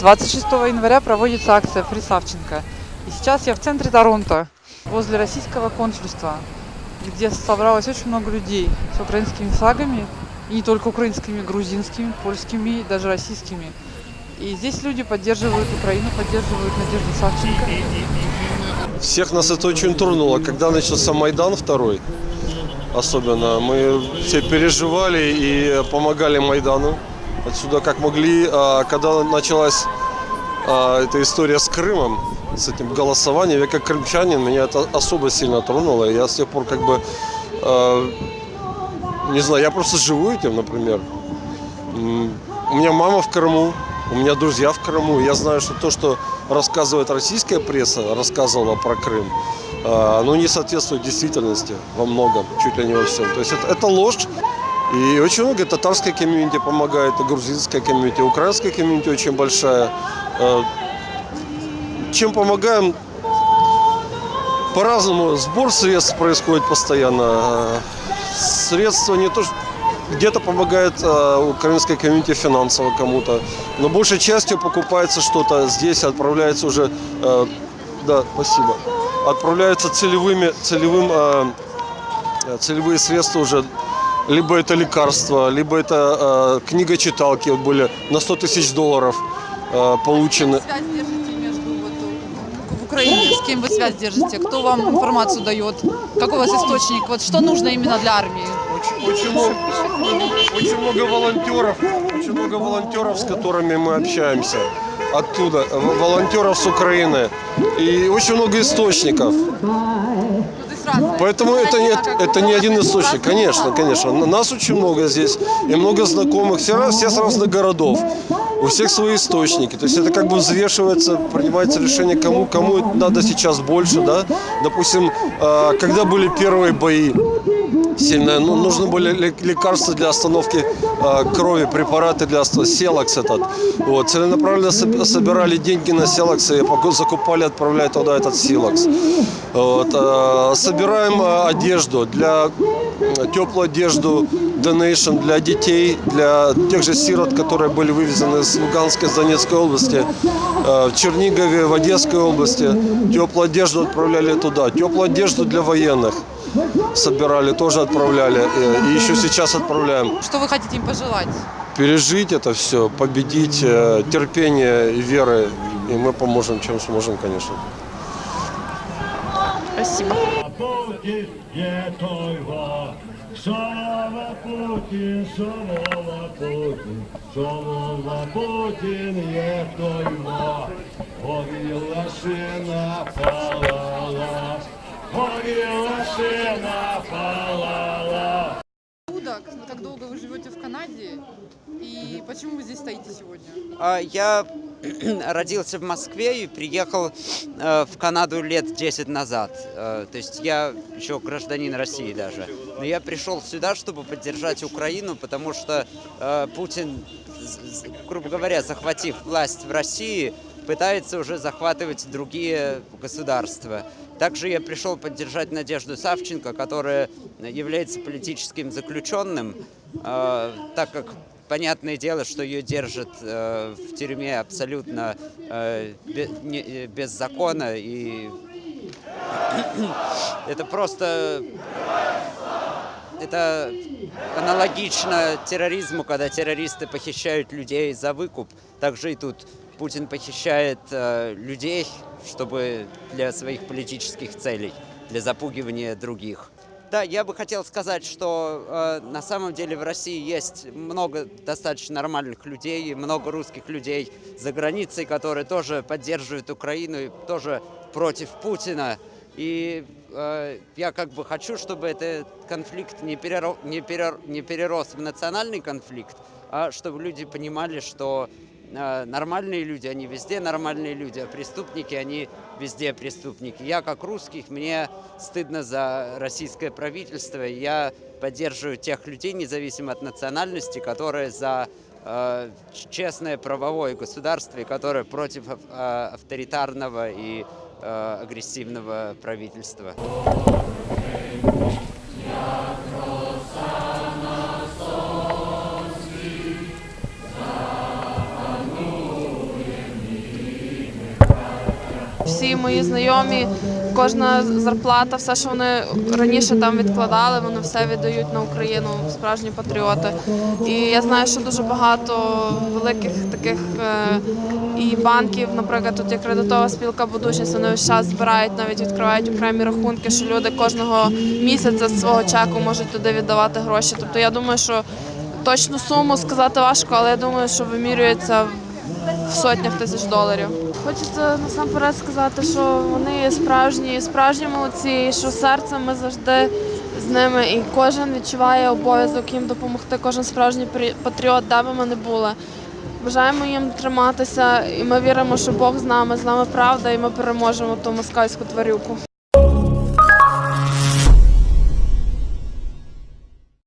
26 января проводится акция «Фри Савченко». И сейчас я в центре Торонто, возле российского консульства, где собралось очень много людей с украинскими флагами. И не только украинскими, грузинскими, польскими, даже российскими. И здесь люди поддерживают Украину, поддерживают Надежду Савченко. Всех нас это очень тронуло, когда начался Майдан второй. Особенно мы все переживали и помогали Майдану отсюда как могли. А когда началась а, эта история с Крымом, с этим голосованием, я как крымчанин, меня это особо сильно тронуло. Я с тех пор как бы, а, не знаю, я просто живу этим, например. У меня мама в Крыму, у меня друзья в Крыму. Я знаю, что то, что рассказывает российская пресса, рассказывала про Крым, оно не соответствует действительности во многом, чуть ли не во всем. То есть это, это ложь. И очень много татарской комьюнити помогает, и грузинская комьюнити, украинская комьюнити очень большая. Э, Чем помогаем? По-разному. Сбор средств происходит постоянно. Средства не то, что где-то помогает э, украинская комьюнити финансово кому-то, но большей частью покупается что-то здесь, отправляется уже, э, да, спасибо, отправляются целевыми, целевым, э, э, целевые средства уже, либо это лекарства, либо это э, книга читалки, вот были на 100 тысяч долларов э, получены. Связь держите между вот, э, в Украине, с кем вы связь держите, кто вам информацию дает, какой у вас источник, вот что нужно именно для армии? Очень, очень много, очень много волонтеров, очень много волонтеров, с которыми мы общаемся оттуда, волонтеров с Украины. И очень много источников. Поэтому это, а это бы не один источник, конечно, конечно. Нас очень много здесь, и много знакомых, все, все с разных городов. У всех свои источники. То есть это как бы взвешивается, принимается решение, кому, кому надо сейчас больше. Да? Допустим, э, когда были первые бои, сильное. Ну, нужны были ле- лекарства для остановки э, крови, препараты для остановки, селакс этот. Вот, целенаправленно соб- собирали деньги на селакс и закупали, отправляли туда этот силакс. Вот, э, собираем э, одежду для теплую одежду, донейшн для детей, для тех же сирот, которые были вывезены из Луганской, с Донецкой области, э, в Чернигове, в Одесской области. Теплую одежду отправляли туда, теплую одежду для военных собирали, тоже отправляли. э, И еще сейчас отправляем. Что вы хотите им пожелать? Пережить это все, победить, э, терпение и веры. И мы поможем, чем сможем, конечно. Спасибо. Путін є той во. Шалова Путін, шалова Путін, шалова Путін є той во. Горіла шина палала, горіла шина палала. Так долго вы живете в Канаде? И почему вы здесь стоите сегодня? А, Я родился в Москве и приехал э, в Канаду лет 10 назад. Э, То есть я еще гражданин России даже. Но я пришел сюда, чтобы поддержать Украину, потому что э, Путин, грубо говоря, захватив власть в России, пытается уже захватывать другие государства. Также я пришел поддержать Надежду Савченко, которая является политическим заключенным, э, так как понятное дело, что ее держат э, в тюрьме абсолютно э, бе- не- э, без закона и это просто это аналогично терроризму, когда террористы похищают людей за выкуп. Также и тут Путин похищает э, людей, чтобы для своих политических целей, для запугивания других. Да, я бы хотел сказать, что э, на самом деле в России есть много достаточно нормальных людей, много русских людей за границей, которые тоже поддерживают Украину и тоже против Путина. И э, я как бы хочу, чтобы этот конфликт не, переро- не, перер- не перерос в национальный конфликт, а чтобы люди понимали, что нормальные люди, они везде нормальные люди, а преступники, они везде преступники. Я как русский, мне стыдно за российское правительство, я поддерживаю тех людей, независимо от национальности, которые за э, честное правовое государство, и которые против э, авторитарного и э, агрессивного правительства. Всі мої знайомі, кожна зарплата, все, що вони раніше там відкладали, вони все віддають на Україну, справжні патріоти. І я знаю, що дуже багато великих таких е, і банків, наприклад, тут є кредитова спілка будучість, вони весь час збирають, навіть відкривають окремі рахунки, що люди кожного місяця з свого чеку можуть туди віддавати гроші. Тобто я думаю, що точну суму сказати важко, але я думаю, що вимірюється в сотнях тисяч доларів. Хочеться насамперед сказати, що вони справжні, справжні молодці, і що серцем ми завжди з ними, і кожен відчуває обов'язок їм допомогти, кожен справжній патріот, де би ми не були. Бажаємо їм триматися, і ми віримо, що Бог з нами, з нами правда, і ми переможемо ту москальську тварюку.